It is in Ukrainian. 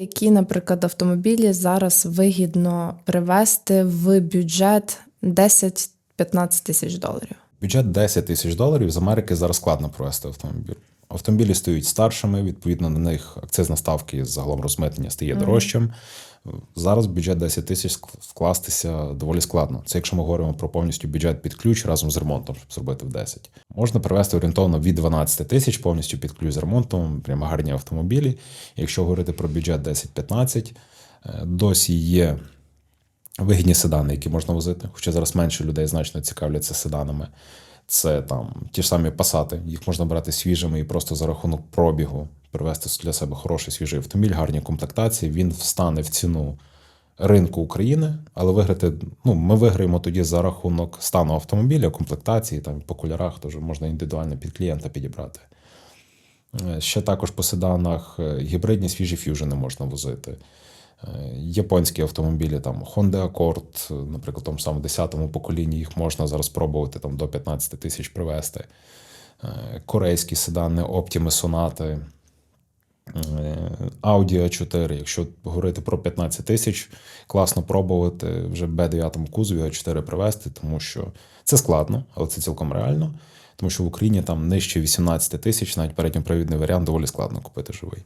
Які, наприклад, автомобілі зараз вигідно привести в бюджет 10-15 тисяч доларів? Бюджет 10 тисяч доларів з Америки зараз складно провести автомобіль. Автомобілі стають старшими, відповідно на них акцизна ставка і загалом розмитнення стає дорожчим. Зараз бюджет 10 тисяч вкластися доволі складно. Це якщо ми говоримо про повністю бюджет під ключ разом з ремонтом, щоб зробити в 10. Можна привести орієнтовно від 12 тисяч повністю під ключ з ремонтом, прямо гарні автомобілі. Якщо говорити про бюджет 10-15, е, досі є вигідні седани, які можна возити, хоча зараз менше людей значно цікавляться седанами. Це там ті ж самі пасати, їх можна брати свіжими і просто за рахунок пробігу привезти для себе хороший свіжий автомобіль, гарні комплектації. Він встане в ціну ринку України, але виграти, ну, ми виграємо тоді за рахунок стану автомобіля, комплектації, там по кольорах, теж можна індивідуально під клієнта підібрати. Е, Ще також по седанах е, гібридні свіжі ф'южини можна возити. Японські автомобілі, там Honda Accord, наприклад, тому самому 10-му поколінні їх можна зараз пробувати там, до 15 тисяч привезти. Е, Корейські седани, Optima Sonata, е, Audi A4. Якщо говорити про 15 тисяч, класно пробувати вже в B9 кузові А4 привезти, тому що це складно, але це цілком реально. Тому що в Україні там нижче 18 тисяч, навіть передньопривідний варіант доволі складно купити живий.